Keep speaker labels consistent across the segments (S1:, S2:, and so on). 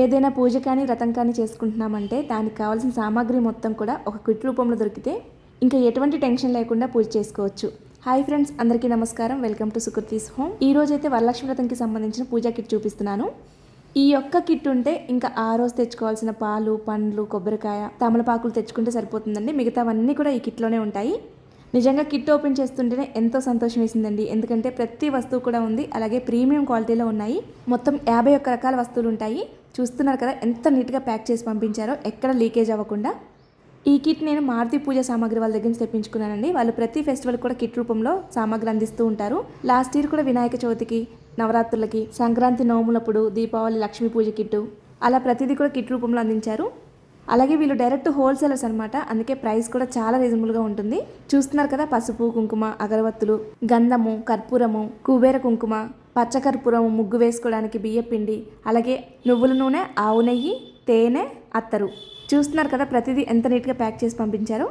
S1: ఏదైనా పూజ కానీ వ్రతం కానీ చేసుకుంటున్నామంటే దానికి కావాల్సిన సామాగ్రి మొత్తం కూడా ఒక కిట్ రూపంలో దొరికితే ఇంకా ఎటువంటి టెన్షన్ లేకుండా పూజ చేసుకోవచ్చు. హాయ్ ఫ్రెండ్స్ అందరికీ నమస్కారం. Welcome to Sukruti's home. ఈ రోజు అయితే వరలక్ష్మి వ్రతంకి సంబంధించిన పూజా కిట్ చూపిస్తున్నాను. ఈ యొక్క కిట్ ఉంటే ఇంకా ఆ రోజు తెచ్చుకోవాల్సిన పాలు పండ్లు కొబ్బరికాయ తమలపాకులు తెచ్చుకుంటే సరిపోతుందండి. మిగతావన్నీ కూడా ఈ కిట్లోనే ఉంటాయి. నిజంగా కిట్ ఓపెన్ చేస్తుంటేనే ఎంతో సంతోషం వేసిందండి. ఎందుకంటే ప్రతి వస్తువు కూడా ఉంది. అలాగే ప్రీమియం క్వాలిటీలో ఉన్నాయి. మొత్తం యాభై ఒక్క రకాల వస్తువులు ఉంటాయి. చూస్తున్నారు కదా ఎంత నీట్గా ప్యాక్ చేసి పంపించారో ఎక్కడ లీకేజ్ అవ్వకుండా. ఈ కిట్ నేను మారుతి పూజ సామాగ్రి వాళ్ళ దగ్గర నుంచి తెప్పించుకున్నానండి. వాళ్ళు ప్రతి ఫెస్టివల్ కూడా కిట్ రూపంలో సామాగ్రి అందిస్తూ ఉంటారు. లాస్ట్ ఇయర్ కూడా వినాయక చవితికి నవరాత్రులకి సంక్రాంతి నోములప్పుడు దీపావళి లక్ష్మీ పూజ కిట్టు అలా ప్రతిదీ కూడా కిట్ రూపంలో అందించారు. అలాగే వీళ్ళు డైరెక్ట్ హోల్సేలర్స్ అనమాట అందుకే ప్రైస్ కూడా చాలా రీజనబుల్గా ఉంటుంది. చూస్తున్నారు కదా పసుపు కుంకుమ అగరవత్తులు గంధము కర్పూరము కుబేర కుంకుమ పచ్చకర్పూరము ముగ్గు వేసుకోవడానికి బియ్యపిండి అలాగే నువ్వుల నూనె ఆవు నెయ్యి తేనె అత్తరు. చూస్తున్నారు కదా ప్రతిదీ ఎంత నీట్గా ప్యాక్ చేసి పంపించారు?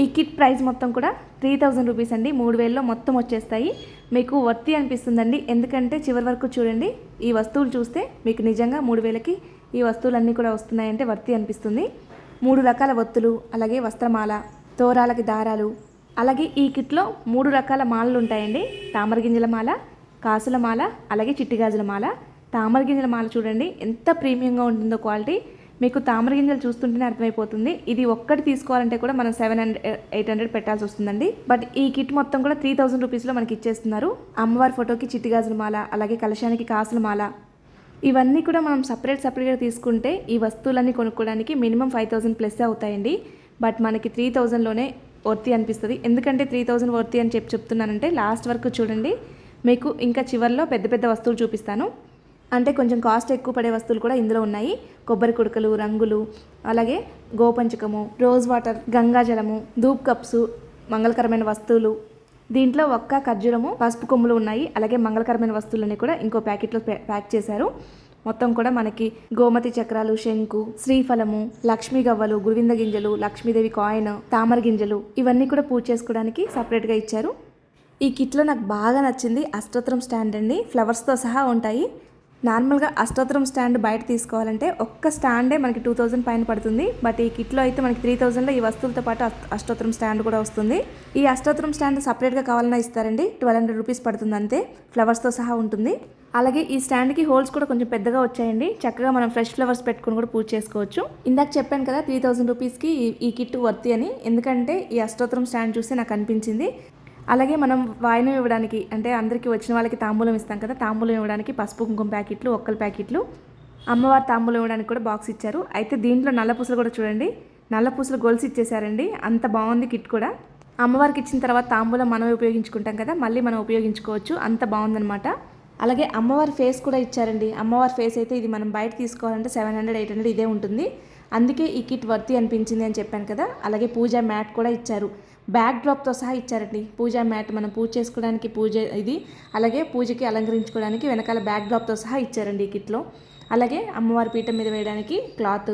S1: ఈ కిట్ ప్రైస్ మొత్తం కూడా త్రీ థౌజండ్ రూపీస్ అండి. మూడు వేలలో మొత్తం వచ్చేస్తాయి. మీకు వర్తి అనిపిస్తుందండి. ఎందుకంటే చివరి వరకు చూడండి ఈ వస్తువులు చూస్తే మీకు నిజంగా మూడు వేలకి ఈ వస్తువులన్నీ కూడా వస్తున్నాయంటే వర్తి అనిపిస్తుంది. మూడు రకాల ఒత్తులు అలాగే వస్త్రమాల తోరాలకి దారాలు అలాగే ఈ కిట్లో మూడు రకాల మాలలు ఉంటాయండి. తామర గింజల మాల కాసుల మాల అలాగే చిట్టిగాజుల మాల తామర గింజల మాల చూడండి. ఎంత ప్రీమియంగా ఉంటుందో క్వాలిటీ. మీకు తామర గింజలు చూస్తుంటేనే అర్థమైపోతుంది. ఇది ఒక్కటి తీసుకోవాలంటే కూడా మనం సెవెన్ హండ్రెడ్ ఎయిట్ హండ్రెడ్ పెట్టాల్సి వస్తుందండి. బట్ ఈ కిట్ మొత్తం కూడా త్రీ థౌసండ్ రూపీస్లో మనకి ఇచ్చేస్తున్నారు. అమ్మవారి ఫోటోకి చిట్టిగాజుల మాల అలాగే కలశానికి కాసుల మాల. ఇవన్నీ కూడా మనం సపరేట్ సపరేట్గా తీసుకుంటే ఈ వస్తువులన్నీ కొనుక్కోవడానికి మినిమం ఫైవ్ థౌసండ్ ప్లస్ అవుతాయండి. బట్ మనకి త్రీ థౌజండ్లోనే వర్తి అనిపిస్తుంది. ఎందుకంటే త్రీ థౌజండ్ వర్తి అని చెప్పి చెప్తున్నానంటే లాస్ట్ వరకు చూడండి. మీకు ఇంకా చివరిలో పెద్ద పెద్ద వస్తువులు చూపిస్తాను. అంటే కొంచెం కాస్ట్ ఎక్కువ పడే వస్తువులు కూడా ఇందులో ఉన్నాయి. కొబ్బరి కుడకలు రంగులు అలాగే గోపంచకము రోజ్ వాటర్ గంగాజలము ధూప్ కప్స్ మంగళకరమైన వస్తువులు. దీంట్లో ఒక్క ఖర్జూరము పసుపు కొమ్ములు ఉన్నాయి. అలాగే మంగళకరమైన వస్తువులని కూడా ఇంకో ప్యాకెట్లో ప్యాక్ చేశారు. మొత్తం కూడా మనకి గోమతి చక్రాలు శంకు శ్రీఫలము లక్ష్మీ గవ్వలు గురువింద గింజలు లక్ష్మీదేవి కాయిన్ తామర గింజలు ఇవన్నీ కూడా పూజ చేసుకోవడానికి సపరేట్గా ఇచ్చారు. ఈ కిట్లో నాకు బాగా నచ్చింది అష్టోత్తరం స్టాండ్ అండి. ఫ్లవర్స్తో సహా ఉంటాయి. నార్మల్గా అష్టోత్తరం స్టాండ్ బయట తీసుకోవాలంటే ఒక్క స్టాండే మనకి టూ థౌజండ్ పైన పడుతుంది. బట్ ఈ కిట్లో అయితే మనకి త్రీ థౌజండ్లో ఈ వస్తువులతో పాటు అష్ట- అష్టోత్తరం స్టాండ్ కూడా వస్తుంది. ఈ అష్టోత్తరం స్టాండ్ సపరేట్గా కావాలన్నా ఇస్తారండి. ట్వెల్వ్ హండ్రెడ్ రూపీస్ పడుతుంది అంతే. ఫ్లవర్స్తో సహా ఉంటుంది. అలాగే ఈ స్టాండ్కి హోల్స్ కూడా కొంచెం పెద్దగా వచ్చాయండి. చక్కగా మనం ఫ్రెష్ ఫ్లవర్స్ పెట్టుకుని కూడా పూజ చేసుకోవచ్చు. ఇందాక చెప్పాను కదా త్రీ థౌజండ్ రూపీస్కి ఈ- ఈ కిట్ వర్తి అని. ఎందుకంటే ఈ అష్టోత్తరం స్టాండ్ చూస్తే నాకు అనిపించింది. అలాగే మనం వాయనం ఇవ్వడానికి అంటే అందరికీ వచ్చిన వాళ్ళకి తాంబూలం ఇస్తాం కదా తాంబూలం ఇవ్వడానికి పసుపు కుంకుమ ప్యాకెట్లు ఒక్కల ప్యాకెట్లు. అమ్మవారి తాంబూలం ఇవ్వడానికి కూడా బాక్స్ ఇచ్చారు. అయితే దీంట్లో నల్ల పూసలు కూడా చూడండి. నల్ల పూసలు గొలుసు ఇచ్చేసారండి అంత బాగుంది కిట్ కూడా. అమ్మవారికి ఇచ్చిన తర్వాత తాంబూలం మనం ఉపయోగించుకుంటాం కదా మళ్ళీ మనం ఉపయోగించుకోవచ్చు. అంత బాగుందనమాట అలాగే అమ్మవారి ఫేస్ కూడా ఇచ్చారండి. అమ్మవారి ఫేస్ అయితే ఇది మనం బయట తీసుకోవాలంటే సెవెన్ హండ్రెడ్ ఎయిట్ హండ్రెడ్ ఇదే ఉంటుంది. అందుకే ఈ కిట్ వర్తి అనిపించింది అని చెప్పాను కదా. అలాగే పూజా మ్యాట్ కూడా ఇచ్చారు. బ్యాక్ డ్రాప్తో సహా ఇచ్చారండి. పూజా మ్యాట్ మనం పూజ చేసుకోవడానికి పూజ ఇది అలాగే పూజకి అలంకరించుకోవడానికి వెనకాల బ్యాక్ డ్రాప్తో సహా ఇచ్చారండి ఈ కిట్లో. అలాగే అమ్మవారి పీఠం మీద వేయడానికి క్లాత్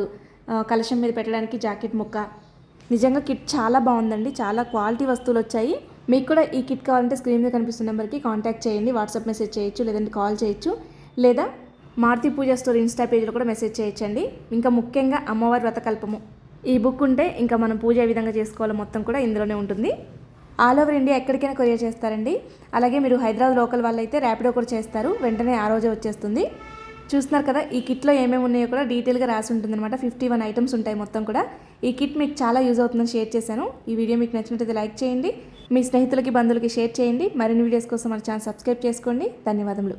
S1: కలశం మీద పెట్టడానికి జాకెట్ ముక్క. నిజంగా కిట్ చాలా బాగుందండి. చాలా క్వాలిటీ వస్తువులు వచ్చాయి. మీకు కూడా ఈ కిట్ కావాలంటే స్క్రీన్ మీద కనిపిస్తున్న నెంబర్కి కాంటాక్ట్ చేయండి. వాట్సాప్ మెసేజ్ చేయొచ్చు లేదంటే కాల్ చేయొచ్చు. లేదా మారుతి పూజ స్టోర్ ఇన్స్టా పేజ్లో కూడా మెసేజ్ చేయొచ్చండి. ఇంకా ముఖ్యంగా అమ్మవారి వ్రతకల్పము. ఈ బుక్ ఉంటే ఇంకా మనం పూజ ఏ విధంగా చేసుకోవాలో మొత్తం కూడా ఇందులోనే ఉంటుంది. ఆల్ ఓవర్ ఇండియా ఎక్కడికైనా కొరియర్ చేస్తారండి. అలాగే మీరు హైదరాబాద్ లోకల్ వాళ్ళైతే ర్యాపిడో కూడా చేస్తారు. వెంటనే ఆ రోజే వచ్చేస్తుంది. చూస్తున్నారు కదా ఈ కిట్లో ఏమేమి ఉన్నాయో కూడా డీటెయిల్గా రాసి ఉంటుంది అనమాట ఫిఫ్టీ వన్ ఐటమ్స్ ఉంటాయి మొత్తం కూడా. ఈ కిట్ మీకు చాలా యూజ్ అవుతుందని షేర్ చేశాను. ఈ వీడియో మీకు నచ్చినట్లయితే లైక్ చేయండి. మీ స్నేహితులకి బంధువులకి షేర్ చేయండి. మరిన్ని వీడియోస్ కోసం మన ఛానల్ సబ్స్క్రైబ్ చేసుకోండి. ధన్యవాదములు.